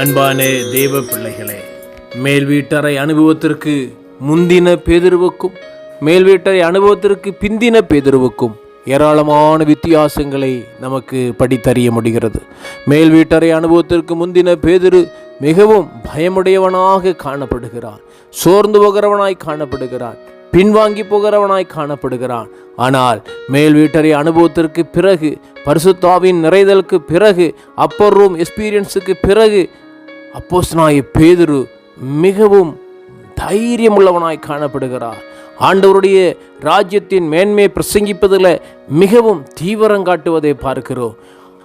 அன்பான தேவ பிள்ளைகளே மேல் வீட்டறை அனுபவத்திற்கு முந்தின பேதிருவுக்கும் மேல் வீட்டறை அனுபவத்திற்கு பிந்தின பேதிருவுக்கும் ஏராளமான வித்தியாசங்களை நமக்கு படித்தறிய முடிகிறது. மேல் வீட்டறை அனுபவத்திற்கு முந்தின பேதிரு மிகவும் பயமுடையவனாக காணப்படுகிறான் சோர்ந்து போகிறவனாய் காணப்படுகிறான் பின்வாங்கி போகிறவனாய் காணப்படுகிறான். ஆனால் மேல் வீட்டறை அனுபவத்திற்கு பிறகு பரிசுத்தாவின் நிறைதலுக்கு பிறகு அப்பர் ரூம் எக்ஸ்பீரியன்ஸுக்கு பிறகு அப்போஸ்தலனாகிய பேதுரு மிகவும் தைரியமுள்ளவனாய் காணப்படுகிறார். ஆண்டவருடைய ராஜ்யத்தின் மேன்மையை பிரசங்கிப்பதில் மிகவும் தீவிரம் காட்டுவதை பார்க்கிறோம்.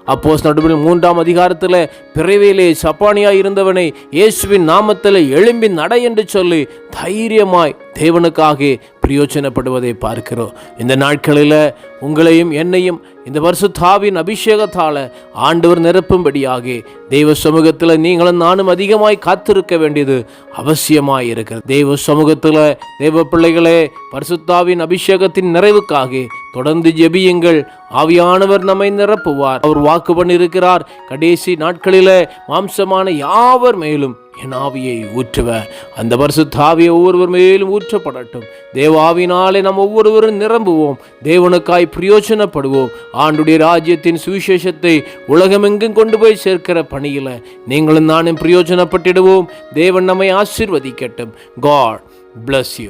அப்போஸ் நடுவில் மூன்றாம் அதிகாரத்தில் பிறவியிலே சப்பானியாய் இருந்தவனை இயேசுவின் நாமத்தில் எழும்பி நட என்று சொல்லி தைரியமாய் தேவனுக்காக பிரயோஜனப்படுவதை பார்க்கிறோம். இந்த நாட்களில் உங்களையும் என்னையும் இந்த வருஷத்தாவின் அபிஷேகத்தால் ஆண்டவர் நிரப்பும்படியாக தெய்வ சமூகத்தில் நீங்களும் நானும் அதிகமாய் காத்திருக்க வேண்டியது அவசியமாய் இருக்கிறது தெய்வ சமூகத்தில் தெய்வ பிள்ளைகளே பரிசுத்தாவின் அபிஷேகத்தின் நிறைவுக்காக தொடர்ந்து ஜெபியுங்கள். ஆவியானவர் நம்மை நிரப்புவார். அவர் வாக்கு பண்ணியிருக்கிறார். கடைசி நாட்களில் மாம்சமான யாவர் மேலும் என் ஆவியை ஊற்றுவேன் அந்த வருஷத்து ஒவ்வொருவர் மேலும் ஊற்றப்படட்டும். தேவாவினாலே நாம் ஒவ்வொருவரும் நிரம்புவோம். தேவனுக்காய் பிரயோஜனப்படுவோம். ஆண்டுடைய ராஜ்யத்தின் சுவிசேஷத்தை உலகமெங்கும் கொண்டு போய் சேர்க்கிற பணியில் நீங்களும் நானும் பிரயோஜனப்பட்டிடுவோம். தேவன் நம்மை ஆசிர்வதிக்கட்டும். God bless you